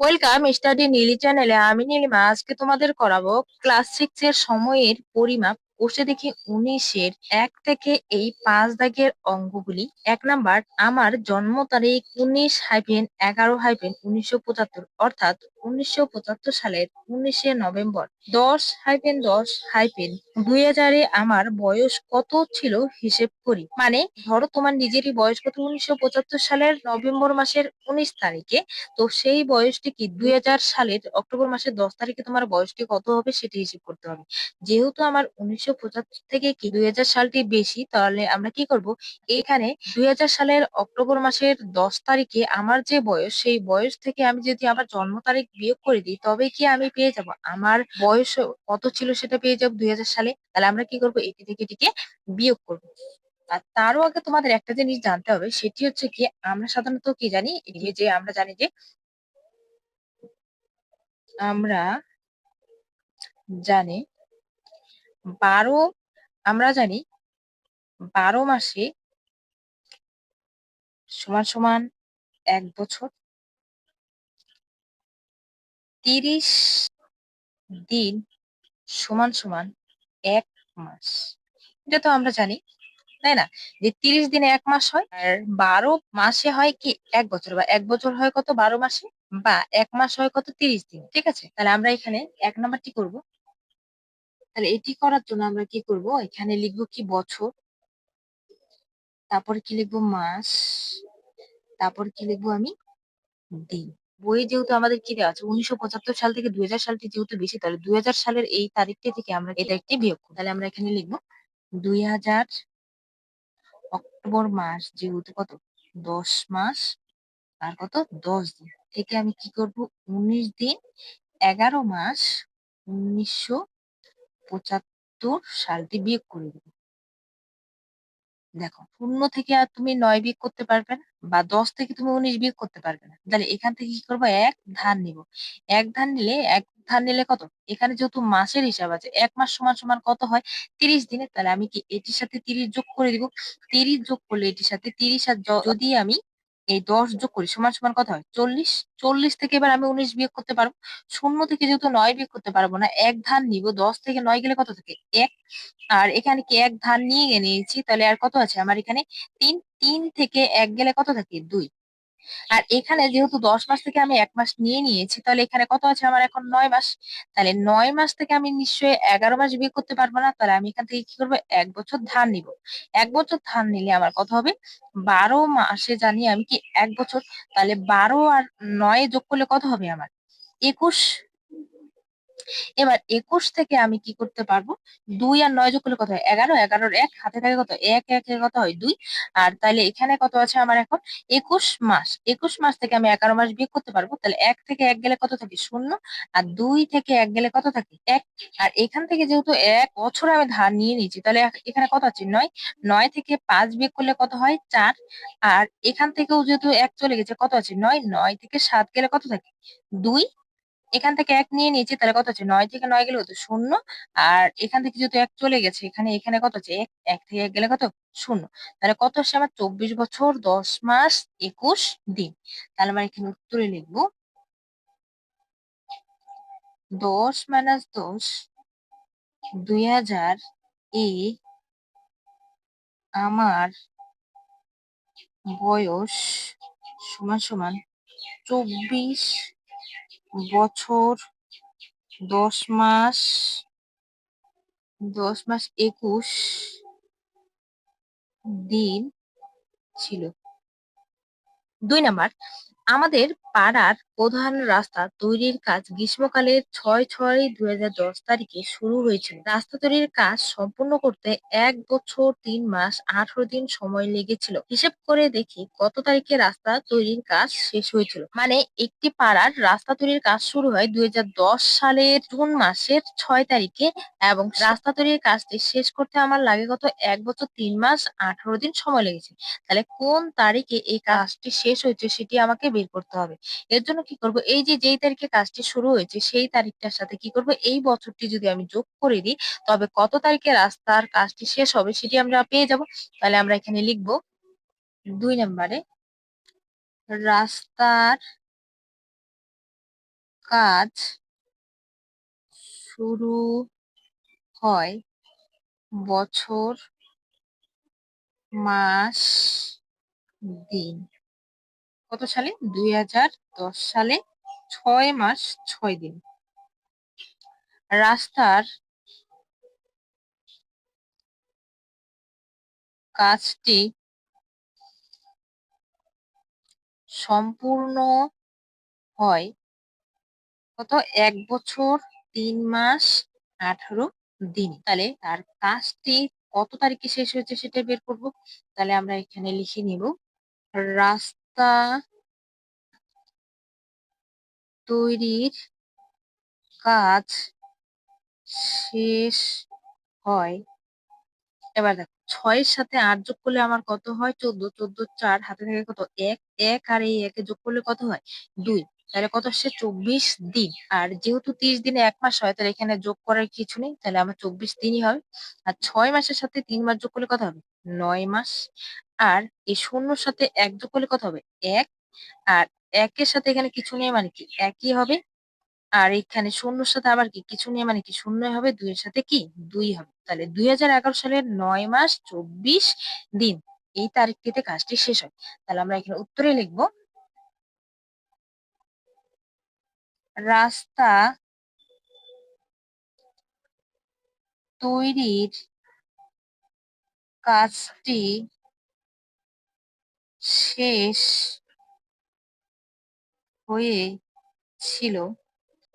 Welcome study Neeli চ্যানেলে আমি নীলিমা আজকে তোমাদের করাবো ক্লাস সিক্স এর সময়ের পরিমাপ। বসে দেখি উনিশের এক থেকে এই পাঁচ দাগের অঙ্কগুলি, এক নাম্বার, আমার জন্ম তারিখ উনিশ হাইফেন এগারো হাইফেন উনিশশো পঁচাত্তর, অর্থাৎ উনিশশো পঁচাত্তর সালের উনিশে নভেম্বর। দশ হাইফেন দশ হাইফেন দুই হাজারে আমার বয়স কত ছিল হিসেব করি। মানে ধরো তোমার নিজেরই বয়স কত? উনিশশো পঁচাত্তর সালের নভেম্বর মাসের উনিশ তারিখে। তো সেই বয়সটি কি দুই হাজার সালের অক্টোবর মাসের দশ তারিখে তোমার বয়সটি কত হবে সেটি হিসেব করতে হবে। যেহেতু আমার উনিশশো পঁচাত্তর থেকে কি দুই হাজার সালটি বেশি? তাহলে আমরা কি করব? এখানে দুই হাজার সালের অক্টোবর মাসের দশ তারিখে আমার যে বয়স, সেই বয়স থেকে আমি যদি আমার জন্ম তারিখ বিয়োগ করে দিই, তবে কি আমি পেয়ে যাব? আমার বয়স কত ছিল সেটা পেয়ে যাব দুই সালে? তাহলে আমরা কি করব? এটি থেকে এটিকে বিয়োগ করব। আর তারও আগে তোমাদের একটা জিনিস জানতে হবে, সেটি হচ্ছে কি, আমরা সাধারণত কি জানি? যে আমরা জানি যে আমরা জানি বারো, আমরা জানি বারো মাসে সমান সমান এক বছর তিরিশ দিন সমান সমান এক মাস। এটা তো আমরা জানি, তাই না? যে তিরিশ দিনে এক মাস হয়, আর বারো মাসে হয় কি? এক বছর। বা এক বছর হয় কত? বারো মাসে? বা এক মাস হয় কত? তিরিশ দিন। ঠিক আছে? তাহলে আমরা এখানে এক নাম্বারটি করব। তাহলে এটি করার জন্য আমরা কি করব? এখানে লিখব কি? বছর। তারপর কি লিখব? মাস। তারপর কি লিখব আমি? দিন। বইয়ে যেহেতু আমাদের কি দেওয়া আছে? উনিশশো পঁচাত্তর সাল থেকে দুই হাজার সালটি যেহেতু বেশি, তাহলে দুই হাজার সালের এই তারিখটি থেকে আমরা এটা একটি বিয়োগ তাহলে আমরা এখানে লিখব দুই হাজার অক্টোবর মাস যেহেতু কত? দশ মাস। আর কত? দশ দিন। থেকে আমি কি করব? উনিশ দিন, এগারো মাস, উনিশশো পঁচাত্তর সালটি বিয়োগ করে দেবো। দেখো, শূন্য থেকে আর তুমি নয় বিয়োগ করতে পারবে না বা দশ থেকে তুমি উনিশ বিয়োগ করতে পারবে না। তাহলে এখান থেকে কি করব? এক ধান নিব। এক ধান নিলে, এক ধান নিলে কত? এখানে যেহেতু মাসের হিসাব আছে, এক মাস সমান সমান কত হয়? তিরিশ দিনে। তাহলে আমি কি এটির সাথে তিরিশ যোগ করে দিব? তিরিশ যোগ করলে এটির সাথে তিরিশ আর যদি আমি এই দশ যোগ করি সমান সমান কত হয়? চল্লিশ। চল্লিশ থেকে এবার আমি উনিশ বিয়োগ করতে পারব। শূন্য থেকে যেহেতু নয় বিয়োগ করতে পারব না, এক ধান নিব। দশ থেকে নয় গেলে কত থাকে? এক। আর এখানে কি এক ধান নিয়ে নিয়েছি তাহলে আর কত আছে? আমার এখানে তিন। তিন থেকে এক গেলে কত থাকে? দুই। আর এখানে যেহেতু দশ মাস থেকে আমি এক মাস নিয়ে নিয়েছি, তাহলে এখানে কত আছে? আমার এখন নয় মাস। তাহলে নয় মাস থেকে আমি নিশ্চয়ই এগারো মাস বিয়ে করতে পারব না। তাহলে আমি এখান থেকে কি করব? এক বছর ধান নিব। এক বছর ধান নিলে আমার কত হবে? বারো মাসে জানি আমি কি এক বছর। তাহলে বারো আর নয় যোগ করলে কত হবে আমার? একুশ। এবার একুশ থেকে আমি কি করতে পারব? দুই আর নয় যোগ করলে কত হয়? এগারো। এগারোর এক, হাতে থাকে কত? এক এক কত হয়? দুই। আর তাহলে এখানে কত আছে আমার এখন? একুশ মাস। একুশ মাস থেকে আমি এগারো মাস বিয়োগ করতে পারব? তাহলে এক থেকে এক গেলে কত থাকে? শূন্য। আর দুই থেকে এক গেলে কত থাকে? এক। আর এখান থেকে যেহেতু এক বছর আমি ধার নিয়ে নিয়েছি তাহলে এখানে কত আছে? নয়। নয় থেকে পাঁচ বিয়োগ করলে কত হয়? চার। আর এখান থেকেও যেহেতু এক চলে গেছে, কত আছে? নয়। নয় থেকে সাত গেলে কত থাকে? দুই। এখান থেকে এক নিয়ে নিয়েছি, তাহলে কত আছে নয় থেকে নয় গেলে কত? শূন্য। আর এখান থেকে যেহেতু এক চলে গেছে, এখানে এখানে কত আছে এক এক থেকে এক গেলে কত? শূন্য। তাহলে কত হচ্ছে আমার? চব্বিশ বছর, দশ মাস, একুশ দিন। তাহলে আমরা এখানে উত্তরে লিখব, দশ মাইনাস দশ, দুই হাজার এ আমার বয়স সমান সমান চব্বিশ বছর দশ মাস দশ মাস একুশ দিন ছিল। দুই নাম্বার আমাদের পাড়ার প্রধান রাস্তা তৈরির কাজ গ্রীষ্মকালের ছয় ছয় দুই তারিখে শুরু হয়েছিল। রাস্তা তৈরির কাজ সম্পূর্ণ করতে এক বছর তিন মাস আঠারো দিন সময় লেগেছিল। হিসেব করে দেখি কত তারিখে রাস্তা তৈরির কাজ শেষ হয়েছিল। মানে একটি পাড়ার রাস্তা তৈরির কাজ শুরু হয় দুই হাজার দশ সালের জুন মাসের ছয় তারিখে এবং রাস্তা তৈরির কাজটি শেষ করতে আমার লাগে গত এক বছর তিন মাস আঠারো দিন সময় লেগেছে। তাহলে কোন তারিখে এই কাজটি শেষ হয়েছে সেটি আমাকে বের করতে হবে। এর জন্য কি করব? এই যে, যেই তারিখে কাজটি শুরু হয়েছে, সেই তারিখটার সাথে কি করব? এই বছরটি যদি আমি যোগ করে দিই, তবে কত তারিখে রাস্তার কাজটি শেষ হবে সেটি আমরা পেয়ে যাব। তাহলে আমরা এখানে লিখব দুই নম্বরে, রাস্তার কাজ শুরু হয় বছর, মাস, দিন। কত সালে? দুই হাজার দশ সালে, ছয় মাস, ছয় দিন। রাস্তার কাজটি সম্পূর্ণ হয় কত এক বছর, তিন মাস, আঠারো দিন। তাহলে তার কাজটি কত তারিখে শেষ হয়েছে সেটা বের করব? তাহলে আমরা এখানে লিখে নিব। রাস্তা তৈরির কাজ শেষ হয়। এবার দেখো, ছয়ের সাথে আট যোগ করলে আমার কত হয়? চোদ্দ চোদ্দ চার, হাতে থেকে কত? এক এক, আর এই একে যোগ করলে কত হয়? দুই। তাহলে কত আসছে? চব্বিশ দিন। আর যেহেতু তিরিশ দিনে এক মাস হয়, তাহলে এখানে যোগ করার কিছু নেই। তাহলে আমার চব্বিশ দিনই হবে। আর ছয় মাসের সাথে তিন মাস যোগ করলে কত হবে? নয় মাস। আর এই শূন্যর সাথে এক যোগ করলে কত হবে? এক। আর একের সাথে এখানে কিছু নেই মানে কি? একই হবে। আর এখানে শূন্যর সাথে আবার কি? কিছু নেই মানে কি? শূন্য হবে। দুইয়ের সাথে কি? দুই হবে। তাহলে দুই হাজার এগারো সালের নয় মাস চব্বিশ দিন। এই তারিখটিতে কাজটি শেষ হয়। তাহলে আমরা এখানে উত্তরে লিখব, রাস্তা তৈরির কাজটি শেষ হয়েছিল।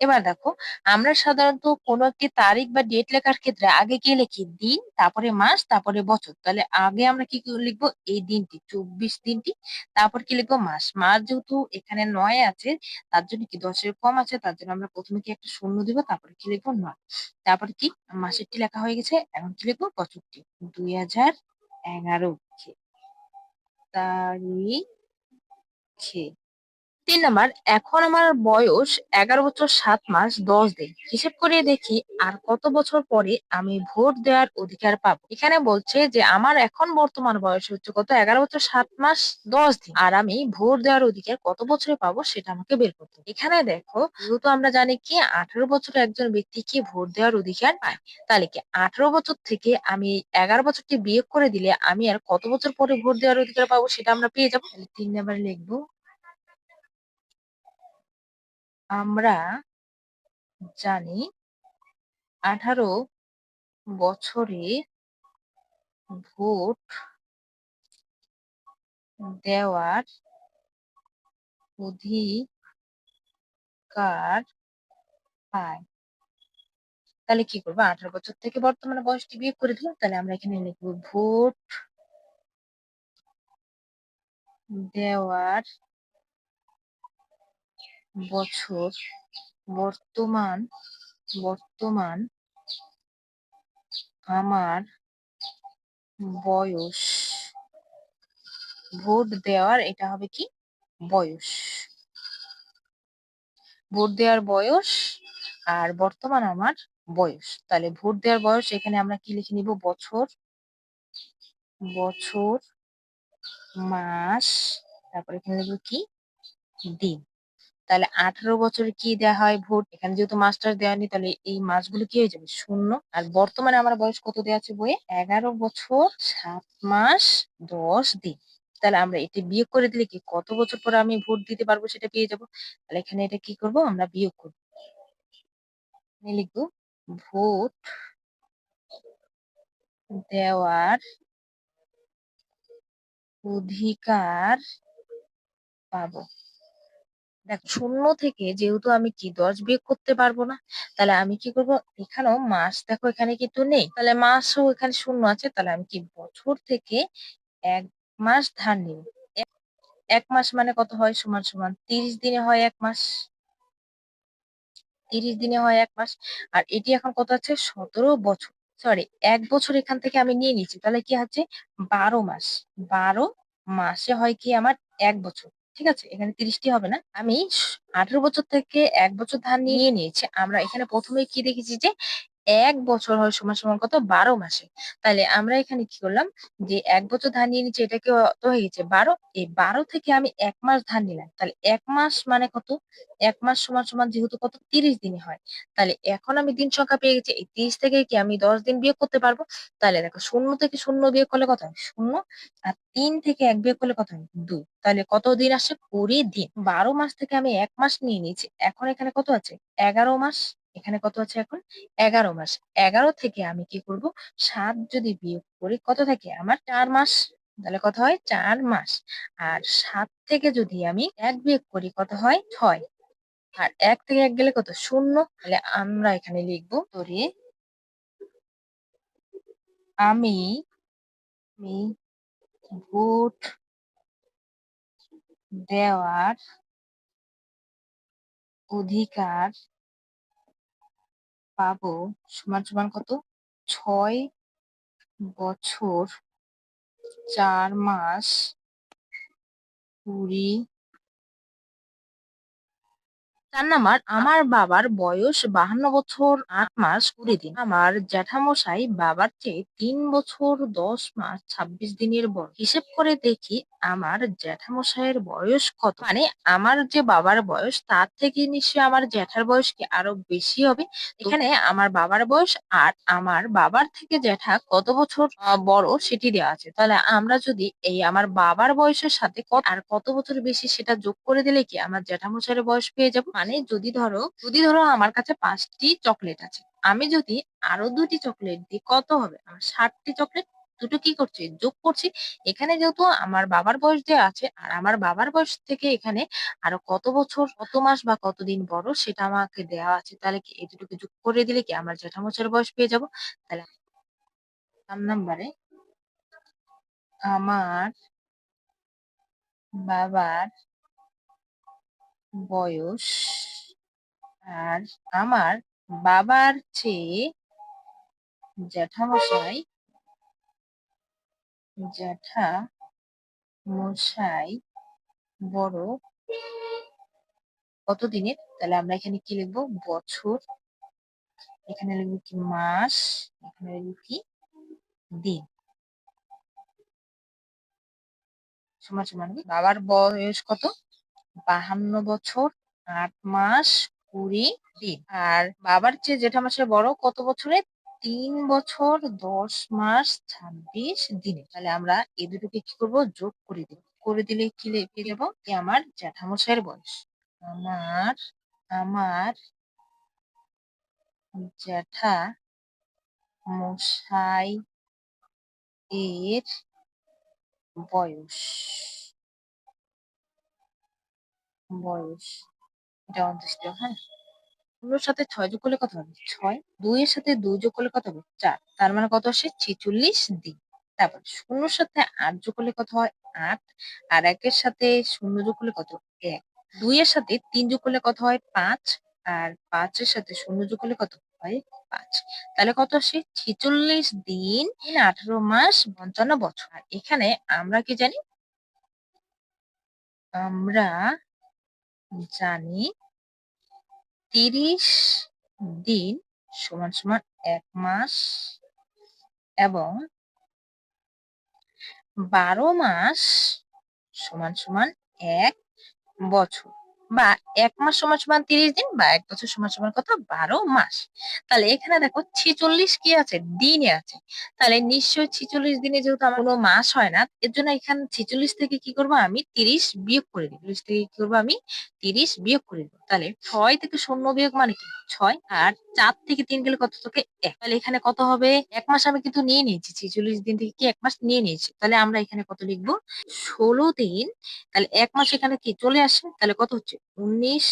এবার দেখো, আমরা সাধারণত কোনো একটি তারিখ বা ডেট লেখার ক্ষেত্রে আগে কি লিখি দিন, তারপরে মাস, তারপরে বছর। তাহলে আগে আমরা কি লিখব? এই দিনটি, চব্বিশ দিনটি। তারপর কি লিখব? মাস। মাস যেহেতু এখানে নয় আছে, তার জন্য কি দশের কম আছে? তার জন্য আমরা প্রথমে কি একটা শূন্য দিব, তারপরে কি লিখব? নয়। তারপরে কি? মাসেরটি লেখা হয়ে গেছে, এখন কি লিখব? বছরটি। দুই হাজার এগারো। তারিখে তিন নাম্বার, এখন আমার বয়স এগারো বছর সাত মাস দশ দিন। হিসেব করে দেখি আর কত বছর পরে আমি ভোট দেওয়ার অধিকার পাবো। এখানে বলছে যে আমার এখন বর্তমান বয়স হচ্ছে কত? এগারো বছর সাত মাস দশ দিন। আর আমি ভোট দেওয়ার অধিকার কত বছরে পাবো সেটা আমাকে বের করতে। এখানে দেখো, যেহেতু আমরা জানি কি, আঠারো বছর একজন ব্যক্তি কি ভোট দেওয়ার অধিকার পায়? তাহলে কি আঠারো বছর থেকে আমি এগারো বছরটি বিয়োগ করে দিলে আমি আর কত বছর পরে ভোট দেওয়ার অধিকার পাবো সেটা আমরা পেয়ে যাব? তিন নাম্বার লিখব আমরা জানি আঠারো বছরে ভোট দেওয়ার অধিকার পায়। তাহলে কি করব? আঠারো বছর থেকে বর্তমানে বয়সটি বিয়োগ করে দিলাম, তাহলে আমরা এখানে লিখব ভোট দেওয়ার বছর বর্তমান বর্তমান আমার বয়স। ভোট দেওয়ার এটা হবে কি? বয়স। ভোট দেওয়ার বয়স আর বর্তমান আমার বয়স। তাহলে ভোট দেওয়ার বয়স এখানে আমরা কি লিখে নিব? বছর বছর, মাস, তারপরে এখানে লিখব কি? দিন। তাহলে আঠারো বছরে কি দেওয়া হয়? ভোট এখানে যেহেতু মাস্টার দেওয়া তাহলে এই মাসগুলো কি হয়ে যাবে? শূন্য। আর বর্তমানে আমার বয়স কত দেওয়া আছে বইয়ে? এগারো বছর, সাত মাস, দশ দিন। তাহলে আমরা এটি বিয়োগ করে দিলে কি কত বছর পরে আমি ভোট দিতে পারব সেটা পেয়ে যাব? তাহলে এখানে এটা কি করব? আমরা বিয়োগ করব। লিখব, ভোট দেওয়ার অধিকার পাবো। দেখ, শূন্য থেকে যেহেতু আমি কি দশ বিয়োগ করতে পারব না, তাহলে আমি কি করব? এখানেও মাস দেখো এখানে কিন্তু নেই। তাহলে মাসও এখানে শূন্য আছে, তাহলে আমি কি বছর থেকে এক মাস ধার নিব? এক- মাস মানে কত হয়? সমান সমান তিরিশ দিনে হয় এক মাস। তিরিশ দিনে হয় এক মাস। আর এটি এখন কত আছে? সতেরো বছর। সরি এক বছর এখান থেকে আমি নিয়ে নিচ্ছি তাহলে কি হচ্ছে? বারো মাস। বারো মাসে হয় কি আমার? এক বছর। ঠিক আছে? এখানে তিরিশটি হবে না। আমি আঠারো বছর থেকে এক বছর ধান নিয়ে নিয়েছি। আমরা এখানে প্রথমে কি দেখেছি যে এক বছর হয় সমান সমান কত? বারো মাসে। তাহলে আমরা এখানে কি করলাম? যে এক বছর ধান নিয়ে নিচ্ছি এটা কি কত হয়ে গেছে? বারো। এই বারো থেকে আমি এক মাস ধান নিলাম। তাহলে এক মাস মানে কত? এক মাস সমান সমান যেহেতু কত? তিরিশ দিনে হয়। তাহলে এখন আমি দিন সংখ্যা পেয়ে গেছি। এই তিরিশ থেকে কি আমি দশ দিন বিয়োগ করতে পারব? তাহলে দেখো, শূন্য থেকে শূন্য বিয়োগ করলে কত হয়? শূন্য। আর তিন থেকে এক বিয়োগ করলে কত হয়? দুই তাহলে কত দিন আসছে কুড়ি দিন। বারো মাস থেকে আমি এক মাস নিয়ে নিয়েছি। এখন এখানে কত আছে? এগারো মাস। এখানে কত আছে এখন? এগারো মাস। এগারো থেকে আমি কি করব? সাত যদি বিয়োগ করি, কত থাকে? আমার চার মাস। তাহলে কত হয়? চার মাস। আর সাত থেকে যদি আমি এক বিয়োগ করি, কত হয়? ছয়। আর এক থেকে এক গেলে কত? শূন্য। তাহলে আমরা এখানে লিখব, ধরে আমি ভোট দেওয়ার অধিকার পাবো? সমান সমান কত? ছয় বছর চার মাস কুড়ি চার নাম্বার আমার বাবার বয়স বাহান্ন বছর আট মাস কুড়ি দিন। আমার জ্যাঠামশাই বাবার চেয়ে তিন বছর দশ মাস ছাব্বিশ দিনের বড়। হিসেব করে দেখি আমার জ্যাঠামশাইয়ের বয়স কত। মানে আমার যে বাবার বয়স, তার থেকে নিশ্চয়ই আমার জ্যাঠার বয়স কি আরও বেশি হবে? এখানে আমার বাবার বয়স আর আমার বাবার থেকে জ্যাঠা কত বছর বড় সেটি দেওয়া আছে। তাহলে আমরা যদি এই আমার বাবার বয়সের সাথে আর কত বছর বেশি সেটা যোগ করে দিলে কি আমার জ্যাঠামশাইয়ের বয়স পেয়ে যাব? মানে যদি ধরো যদি ধরো আমার কাছে পাঁচটি চকলেট আছে, আমি যদি আরও দুটি চকলেট দিই, কত হবে? আমার ষাটটি চকলেট দুটো কি করছি? যোগ করছি। এখানে যেহেতু আমার বাবার বয়স দেওয়া আছে, আর আমার বাবার বয়স থেকে এখানে আরও কত বছর, কত মাস বা কতদিন বড় সেটা আমাকে দেওয়া আছে। তাহলে কি এই দুটোকে যোগ করে দিলে কি আমার জ্যাঠামশাইয়ের বয়স পেয়ে যাব? তাহলে নাম্বারে আমার বাবার বয়স আর আমার বাবার চেয়ে জ্যাঠামশাই জ্যাঠা মশাই বড় কত দিনের তাহলে আমরা এখানে কি লিখব? বছর। এখানে লিখব কি মাস? এখানে লিখব কি দিন? সমান সমান বাবার বয়স কত? বাহান্ন বছর, আট মাস, কুড়ি দিন। আর বাবার চেয়ে জেঠামশাই বড় কত বছরে? তিন বছর, দশ মাস, ছাব্বিশ দিনে। তাহলে আমরা এই দুটোকে কি করব? যোগ করে দিব। করে দিলে কি যাব? কি আমার জ্যাঠামশাইয়ের বয়স। আমার আমার জ্যাঠা মশাই এর বয়স। বয়স, এটা অদৃষ্ট হ্যাঁ? শূন্যর সাথে ছয় যোগ করলে কত হবে? ছয়। দুইয়ের সাথে দুই যোগ করলে কত হবে? চার। তার মানে কত আসে? ছেচল্লিশ দিন। তারপর শূন্যর সাথে আট যোগ করলে কত হয়? আট। আর একের সাথে শূন্য যোগ করলে কত? এক। দুইয়ের সাথে তিন যোগ করলে কত হয়? পাঁচ। আর পাঁচের সাথে শূন্য যোগ করলে কত হয়? পাঁচ। তাহলে কত আসে? ছেচল্লিশ দিন আঠারো মাস পঞ্চান্ন বছর। এখানে আমরা কি জানি? আমরা জানি তিরিশ দিন সমান সমান এক মাস এবং বারো মাস সমান সমান এক বছর। বা এক মাস সমান সমান তিরিশ দিন বা এক বছর সমান সমান কত বারো মাস। তাহলে এখানে দেখো ছিচল্লিশ কি আছে? দিনে আছে। তাহলে নিশ্চয় ছিচল্লিশ দিনে যেহেতু আমার কোনো মাস হয় না, এর জন্য এখানে ছিচল্লিশ থেকে কি করব আমি তিরিশ বিয়োগ করে দিই তিরিশ থেকে কি করব আমি তিরিশ বিয়োগ করে দেবো। তাহলে ছয় থেকে শূন্য বিয়োগ মানে কি? ছয় আর চার থেকে তিন গেলে কত তোকে এক? তাহলে এখানে কত হবে? এক মাস আমি কিন্তু নিয়ে নিয়েছি, ছেচল্লিশ দিন থেকে কি এক মাস নিয়ে নিয়েছি? তাহলে আমরা এখানে কত লিখব? ষোলো দিন তাহলে এক মাস এখানে কি চলে আসে? তাহলে কত হচ্ছে? উনিশ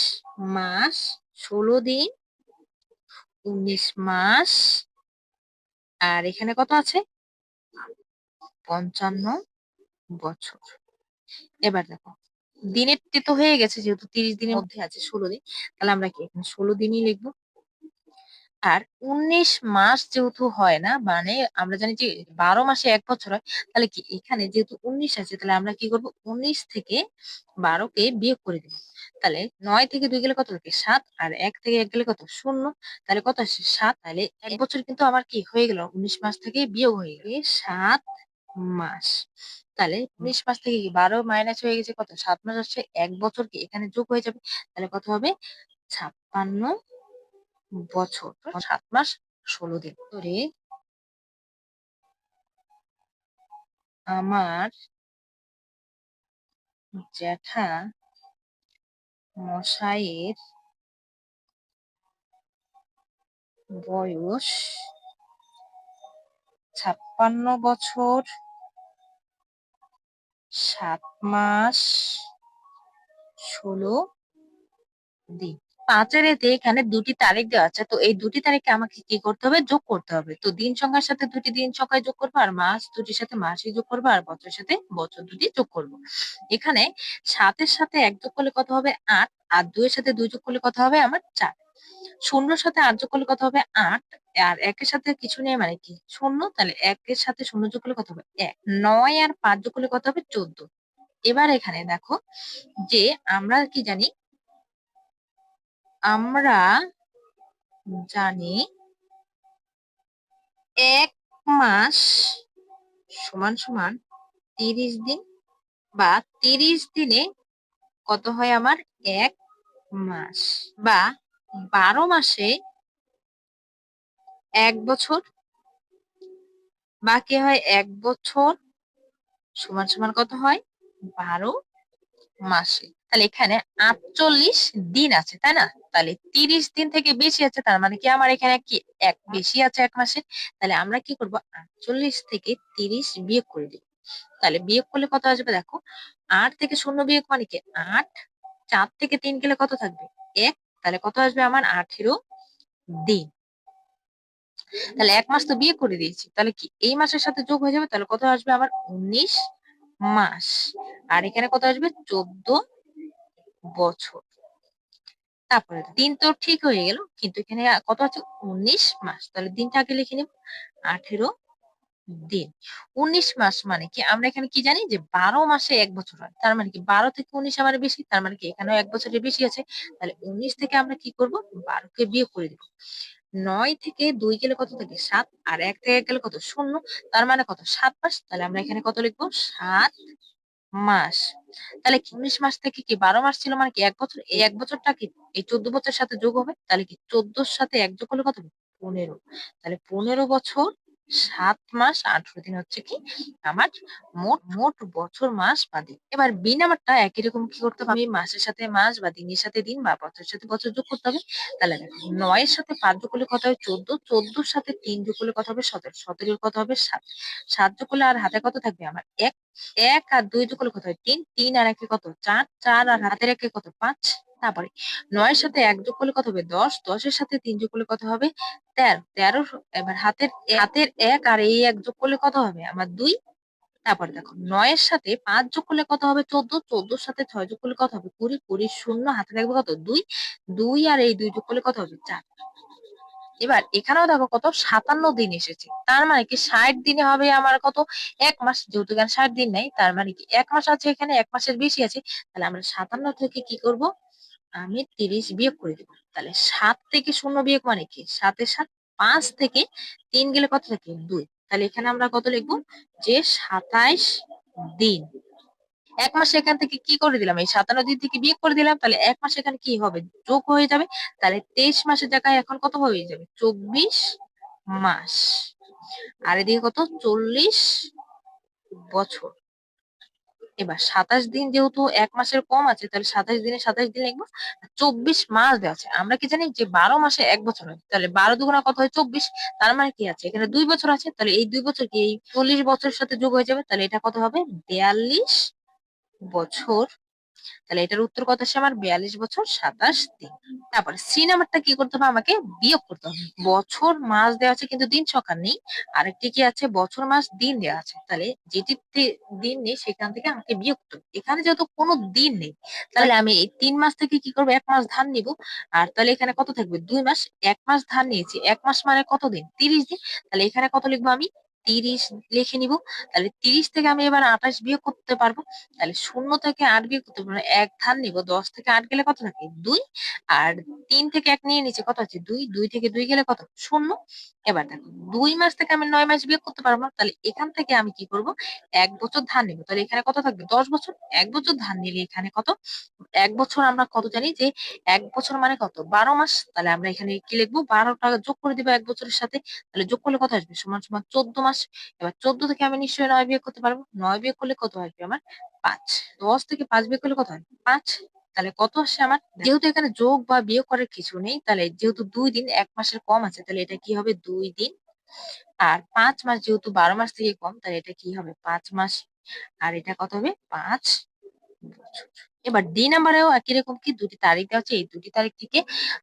মাস ষোলো দিন, উনিশ মাস আর এখানে কত আছে? পঞ্চান্ন বছর। এবার দেখো দিনের তো হয়ে গেছে যেহেতু তিরিশ দিনের মধ্যে আছে ষোলো দিন তাহলে আমরা কি এখানে ষোলো দিনই লিখব আর ১৯ মাস যেহেতু হয় না মানে আমরা জানি যে ১২ মাসে এক বছর হয়। তাহলে কি এখানে যেহেতু ১৯ আছে তাহলে আমরা কি করব ১৯ থেকে ১২ কে বিয়োগ করে দিব। তাহলে নয় থেকে দুই গেলে কত থাকে? সাত আর এক থেকে এক গেলে কত? শূন্য তাহলে কত আসছে? ৭ তাহলে এক বছর কিন্তু আমার কি হয়ে গেল ১৯ মাস থেকে বিয়োগ হয়ে গেল। সাত মাস। তাহলে ১৯ মাস থেকে কি ১২ মাইনাস হয়ে গেছে কত? ৭ মাস আসছে এক বছর কি এখানে যোগ হয়ে যাবে। তাহলে কত হবে? ৫৬ বছর সাত মাস ১৬ দিন ধরে আমার জ্যাঠা মশাইয়ের বয়স ৫৬ বছর ৭ মাস ১৬ দিন। পাঁচের এতে এখানে দুটি তারিখ দেওয়া আছে। তো এই দুটি তারিখকে আমাকে কি করতে হবে? যোগ করতে হবে। তো দিন সংখ্যার সাথে দুটি দিন সংখ্যায় যোগ করব, আর মাস দুটির সাথে মাসই যোগ করব, আর বছরের সাথে বছর দুটি যোগ করব। এখানে সাতের সাথে ১ যোগ করলে কত হবে? আট আর ২ এর সাথে দুই যোগ করলে কত হবে? আমার ৪। ০ এর সাথে ৮ যোগ করলে কত হবে? ৮ আর ১ এর সাথে কিছু নেই মানে কি? ০ তাহলে ১ এর সাথে শূন্য যোগ করলে কত হবে? ১। ৯ আর পাঁচ যোগ করলে কত হবে? ১৪। এবার এখানে দেখো যে আমরা কি জানি? আমরা জানি ১ মাস সমান, সমান ৩০ দিন বা ৩০ দিনে কত হয় আমার? এক মাস বা ১২ মাসে এক বছর বা কি হয় এক বছর সমান, সমান কত হয়? ১২ মাসে। তাহলে এখানে ৪৮ দিন আছে, তাই না? তাহলে ৩০ দিন থেকে বেশি আছে তার মানে কি আমার এখানে কি এক বেশি আছে এক মাসে। তাহলে আমরা কি করব ৪৮ থেকে ৩০ বিয়োগ করে দিব। তাহলে বিয়োগ করলে কত আসবে দেখো আট থেকে শূন্য বিয়োগ মানে কি ৮ ৪ থেকে তিন গেলে কত থাকবে? ১ তাহলে কত আসবে আমার ১৮ দিন। তাহলে এক মাস তো বিয়ে করে দিয়েছি। তাহলে কি এই মাসের সাথে যোগ হয়ে যাবে তাহলে কত আসবে আমার ১৯ মাস। আর এখানে কত আসবে ১৪ বছর। তারপরে দিন তো ঠিক হয়ে গেল। কিন্তু এখানে কত আছে ১৯ মাস। তাহলে দিনটা আগে লিখে নিব ১৮ দিন। ১৯ মাস মানে কি আমরা এখানে কি জানি যে ১২ মাসে এক বছর হয়। তার মানে কি ১২ থেকে ১৯ আমার বেশি। তার মানে কি এখানেও এক বছরের বেশি আছে। তাহলে ১৯ থেকে আমরা কি করব ১২ কে বিয়োগ করে দিব। নয় থেকে দুই গেলে কত থাকে? সাত আর এক থেকে ১ গেলে কত? শূন্য তার মানে কত? সাত মাস। তাহলে আমরা এখানে কত লিখব সাত মাস। তাহলে ১৯ মাস থেকে কি ১২ মাস ছিল মানে কি এক বছর? এই এক বছরটা কি এই ১৪ বছরের সাথে যোগ হবে। তাহলে কি চোদ্দোর সাথে এক যোগ করলে কত? ১৫ তাহলে ১৫ বছর ৭ মাস ১৮ দিন হচ্ছে কি আমার মোট, মোট বছর মাস বা দিন। এবার বি নাম্বারটা একই রকম কি করতে হবে? মাসের সাথে মাস বা দিনের সাথে দিন বা বছরের সাথে বছর যোগ করতে হবে। তাহলে দেখো ৯ এর সাথে পাঁচ যোগ করলে কত হবে? ১৪ ১৪ র সাথে তিন যোগ করলে কত হবে? ১৭ ১৭ এর কত হবে? ৭ ৭ যোগ করলে আর হাতে কত থাকবে আমার? ১ ১ আর দুই যোগ করলে কত হয়? ৩ ৩ আর ১ এ কত? ৪ ৪ আর হাতের ১ এ কত? ৫ তারপরে ৯ এর সাথে এক যোগ করলে কত হবে? দশ দশের সাথে তিন যোগ করলে কত হবে? ১৩ ১৩ এবার হাতের হাতের এক আর এই এক যোগ করলে কত হবে? আমার দুই তারপরে দেখো, নয়ের সাথে পাঁচ যোগ করলে কত হবে? চোদ্দ চোদ্দোর সাথে ছয় যোগ করলে কত হবে? ২০ ২০ শূন্য হাতে থাকবে কত? ২ ২ আর এই দুই যোগ করলে কত হবে? চার এবার এখানেও দেখো কত ৫৭ দিন এসেছে। তার মানে কি ৬০ দিনে হবে আমার কত এক মাস যেহেতু ৬০ দিন নাই, তার মানে কি এক মাস আছে এখানে, এক মাসের বেশি আছে। তাহলে আমরা ৫৭ থেকে কি করব? আমি ৩০ বিয়োগ করে দিব। তাহলে সাত থেকে শূন্য বিয়োগ মানে কি? ৭ এর ৭ ৫ থেকে তিন গেলে কত থাকে? দুই তাহলে এখানে আমরা কত লিখব যে ২৭ দিন। এক মাস এখান থেকে কি করে দিলাম? এই ৫৭ দিন থেকে বিয়োগ করে দিলাম। তাহলে এক মাস এখানে কি হবে? যোগ হয়ে যাবে। তাহলে ২৩ মাসের জায়গায় এখন কত হয়ে যাবে? ২৪ মাস। আর এদিকে কত? ৪০ বছর। এবার ২৭ দিন যেহেতু এক মাসের কম আছে, তাহলে ২৭ দিনে ২৭ দিন লিখব, চব্বিশ মাস দেওয়া আছে। আমরা কি জানি যে ১২ মাসে এক বছর হয়। তাহলে ১২ দুগুণা কত হয়? ২৪ তার মানে কি আছে? এখানে দুই বছর আছে। তাহলে এই দুই বছর কি এই ৪০ বছরের সাথে যোগ হয়ে যাবে। তাহলে এটা কত হবে? ৪২ বছর তাহলে এটার উত্তর কত আসে আমার? বিয়াল্লিশ বছর সাতাশ দিন। তারপরে সি নাম্বারটা কি করতে হবে? আমাকে বিয়োগ করতে হবে। বছর মাস দেওয়া আছে কিন্তু দিন সকাল নেই। আরেকটি কি আছে? বছর মাস দিন দেওয়া আছে। তাহলে যেটিতে দিন নেই সেখান থেকে আমাকে বিয়োগ করতে এখানে যেহেতু কোনো দিন নেই, তাহলে আমি এই তিন মাস থেকে কি করব? এক মাস ধান নিব। আর তাহলে এখানে কত থাকবে? দুই মাস। এক মাস ধান নিয়েছি। এক মাস মানে কত দিন? তিরিশ দিন। তাহলে এখানে কত লিখব আমি? তিরিশ লিখে নিব। তাহলে তিরিশ থেকে আমি এবার আঠাশ বিয়োগ করতে পারব। তাহলে শূন্য থেকে আট বিয়োগ করতে পারব। এক ধান নিব। দশ থেকে আট গেলে কত থাকে? দুই। আর তিন থেকে এক নিয়ে নিচে কত আছে? দুই। দুই থেকে দুই গেলে কত? শূন্য। এবার দেখো, দুই মাস থেকে আমি নয় মাস বিয়োগ করতে পারব তাহলে এখান থেকে আমি কি করব? এক বছর ধান নিব। তাহলে এখানে কত থাকবে? দশ বছর। এক বছর ধান নিলে এখানে কত? এক বছর আমরা কত জানি? যে এক বছর মানে কত? বারো মাস। তাহলে আমরা এখানে কি লিখব? বারো টাকা যোগ করে দিবো এক বছরের সাথে। তাহলে যোগ করলে কত আসবে? সমান সমান চোদ্দ মাস এবার চোদ্দ থেকে আমি নিশ্চয়ই নয় বিয়োগ করতে পারব। নয় বিয়োগ করলে কত আসবে আমার? পাঁচ। দশ থেকে পাঁচ বিয়োগ করলে কত হয়? পাঁচ। তাহলে কত আসছে আমার? যেহেতু এখানে যোগ বা বিয়োগ করার কিছু নেই তাহলে যেহেতু দুই দিন এক মাসের কম আছে তাহলে এটা কি হবে? দুই দিন। আর পাঁচ মাস যেহেতু বারো মাস থেকে কম তাহলে এটা কি হবে? পাঁচ মাস। আর এটা কত হবে? পাঁচ। বছর এবার ডি নাম্বারেও একই রকম কি দুটি তারিখ দেওয়া হচ্ছে, এই দুটি তারিখ থেকে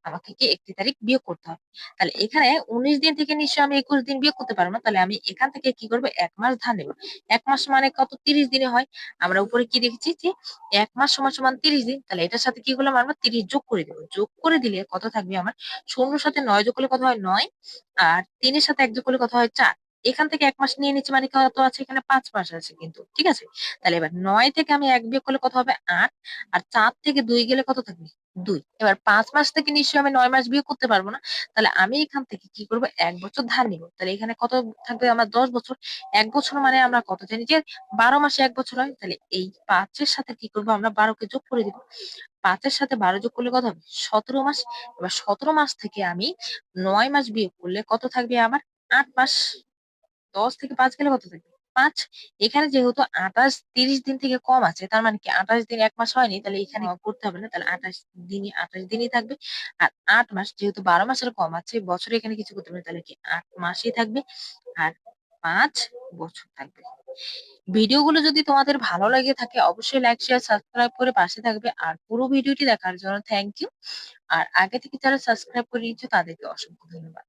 আমাকে কি একটি তারিখ বিয়োগ করতে হবে। তাহলে এখানে উনিশ দিন থেকে নিশ্চয়ই আমি একুশ দিন বিয়োগ করতে পারব না, তাহলে আমি এখান থেকে কি করব? এক মাস ধান নেব। এক মাস মানে কত? তিরিশ দিনে হয়। আমরা উপরে কি দেখেছি যে এক মাস সমান সমান তিরিশ দিন, তাহলে এটার সাথে কি করলাম আমরা? তিরিশ যোগ করে দেবো। যোগ করে দিলে কত থাকবে আমার? শূন্যর সাথে নয় যোগ করলে কত হয়? নয়। আর তিনের সাথে এক যোগ করলে কত হয়? চার। এখান থেকে এক মাস নিয়ে নিচ্ছি মানে কত আছে? এখানে পাঁচ মাস আছে কিন্তু, ঠিক আছে? তাহলে এবার নয় থেকে আমি এক বিয়োগ করলে কত হবে? আট। আর চার থেকে দুই গেলে কত থাকবে? দুই। এবার পাঁচ মাস থেকে নিশ্চয়ই আমি নয় মাস বিয়োগ করতে পারব না। তাহলে আমি এখান থেকে কি করব? এক বছর ধার নিব। তাহলে এখানে কত থাকবে? আমার দশ বছর। এক বছর মানে আমরা কত জানি যে বারো মাসে এক বছর হয়। তাহলে এই পাঁচের সাথে কি করব? আমরা বারোকে যোগ করে দিব। পাঁচের সাথে বারো যোগ করলে কত হবে? সতেরো মাস। এবার সতেরো মাস থেকে আমি নয় মাস বিয়োগ করলে কত থাকবে? আমার আট মাস। দশ থেকে পাঁচ গেলে কত থাকবে? পাঁচ। এখানে যেহেতু আঠাশ তিরিশ দিন থেকে কম আছে তার মানে কি আঠাশ দিন এক মাস হয়নি তাহলে এখানে করতে হবে না তাহলে আঠাশ দিনই আঠাশ দিনই থাকবে। আর আট মাস যেহেতু বারো মাসের কম আছে বছরে এখানে কিছু করতে হবে না, তাহলে কি আট মাসই থাকবে আর পাঁচ বছর থাকবে। ভিডিওগুলো যদি তোমাদের ভালো লাগে থাকে অবশ্যই লাইক শেয়ার সাবস্ক্রাইব করে পাশে থাকবে। আর পুরো ভিডিওটি দেখার জন্য থ্যাংক ইউ আর আগে থেকে যারা সাবস্ক্রাইব করে নিচ্ছ তাদেরকে অসংখ্য ধন্যবাদ।